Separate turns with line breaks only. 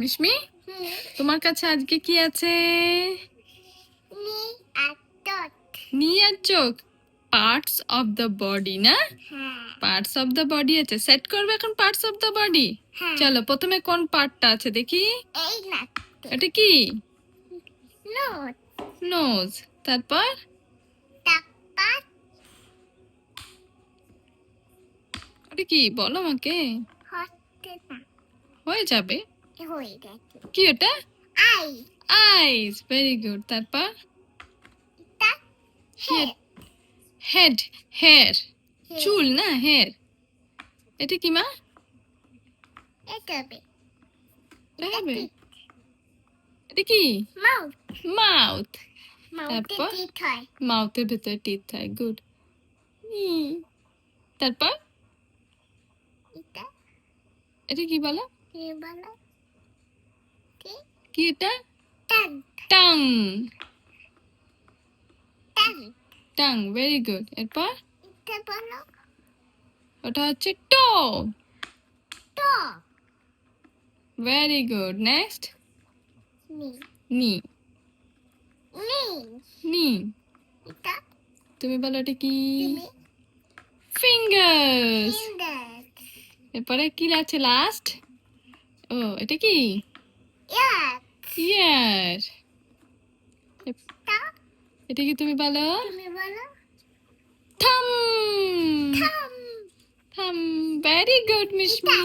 মিশমি তোমার কাছে আজকে কি আছে?
নি আর
চোখ। পার্টস অফ দ্য বডি না? পার্টস অফ দ্য বডি আছে। সেট করবে এখন পার্টস অফ দ্য বডি চলো প্রথমে কোন পার্টটা আছে দেখি? এটা কি? নোজ তারপর? এটা কি? বলো আমাকে। হয়ে যাবে।
হয়ে
কি ওটা
আই
আইস ভেরি গুড তারপর
হেড
হেয়ার চুল না? হেয়ার এটা কি, মা?
এটা
কি?
মাউথ
মাউথ তারপর? মাউথের ভেতরে টিথ থাকে গুড তারপর?
এটা
কি বলো?
কি?
এটা?
টাং
টাং ভেরি গুড এরপর? ওটা হচ্ছে টো ভেরি গুড নেক্সট
নি।
নি। তুমি বলো এটা কি?
ফিঙ্গার
এরপরে কি আছে লাস্ট ও এটা কি?
ইয়ার
ইয়ার এটা কি তুমি বলো?
তুমি বলো?
থাম।
থাম।
থাম। Very good মিশমি